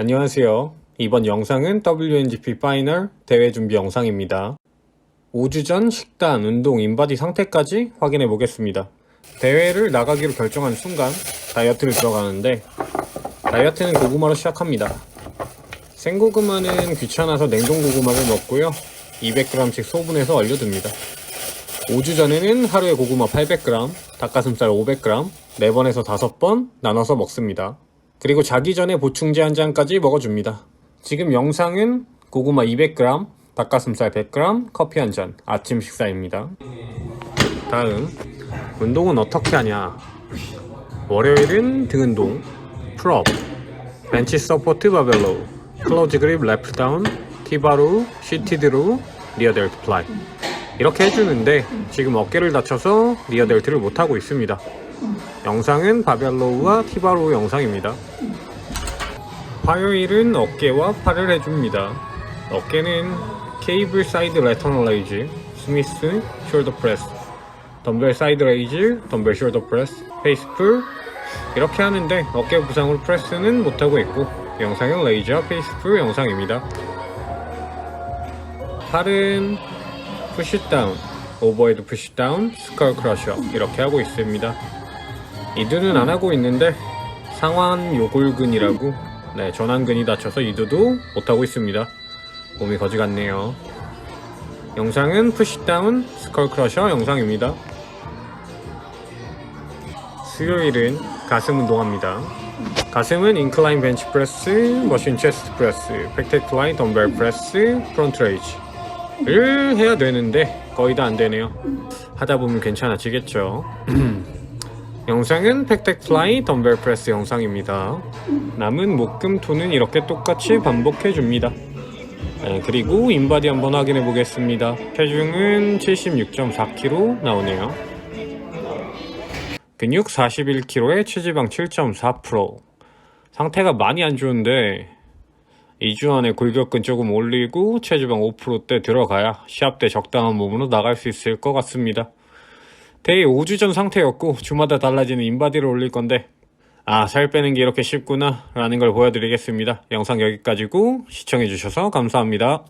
안녕하세요. 이번 영상은 WNGP 파이널 대회 준비 영상입니다. 5주 전 식단, 운동, 인바디 상태까지 확인해 보겠습니다. 대회를 나가기로 결정한 순간 다이어트를 들어가는데 다이어트는 고구마로 시작합니다. 생고구마는 귀찮아서 냉동 고구마를 먹고요. 200g씩 소분해서 얼려둡니다. 5주 전에는 하루에 고구마 800g, 닭가슴살 500g, 4번에서 5번 나눠서 먹습니다. 그리고 자기 전에 보충제 한 잔까지 먹어줍니다. 지금 영상은 고구마 200g, 닭가슴살 100g, 커피 한 잔, 아침 식사입니다. 다음, 운동은 어떻게 하냐? 월요일은 등 운동, 풀업, 벤치 서포트 바벨로, 클로즈 그립 레프트 다운, 티바로, 시티드로, 리어 델트 플라이. 이렇게 해주는데 지금 어깨를 다쳐서 리어 델트를 못하고 있습니다. 영상은 바벨로우와 티바로우 영상입니다. 화요일은 어깨와 팔을 해줍니다. 어깨는 케이블 사이드 레터널 레이즈, 스미스, 숄더 프레스, 덤벨 사이드 레이즈, 덤벨 숄더 프레스, 페이스풀 이렇게 하는데 어깨 부상으로 프레스는 못하고 있고 영상은 레이즈와 페이스풀 영상입니다. 팔은 푸시다운, 오버헤드 푸시다운, 스컬 크러셔 이렇게 하고 있습니다. 이두는 안 하고 있는데 상완 요골근이라고 네 전완근이 다쳐서 이두도 못 하고 있습니다. 몸이 거지 같네요. 영상은 푸시다운 스컬 크러셔 영상입니다. 수요일은 가슴 운동합니다. 가슴은 인클라인 벤치 프레스, 머신 체스트 프레스, 플라이 덤벨 프레스, 프론트 레이지를 해야 되는데 거의 다 안 되네요. 하다 보면 괜찮아지겠죠. 영상은 팩텍 플라이 덤벨 프레스 영상입니다. 남은 목금 토는 이렇게 똑같이 반복해 줍니다. 네, 그리고 인바디 한번 확인해 보겠습니다. 체중은 76.4kg 나오네요. 근육 41kg에 체지방 7.4%. 상태가 많이 안 좋은데 2주 안에 골격근 조금 올리고 체지방 5%대 들어가야 시합 때 적당한 몸으로 나갈 수 있을 것 같습니다. 대회 5주 전 상태였고 주마다 달라지는 인바디를 올릴 건데 아 살 빼는 게 이렇게 쉽구나 라는 걸 보여드리겠습니다. 영상 여기까지고 시청해주셔서 감사합니다.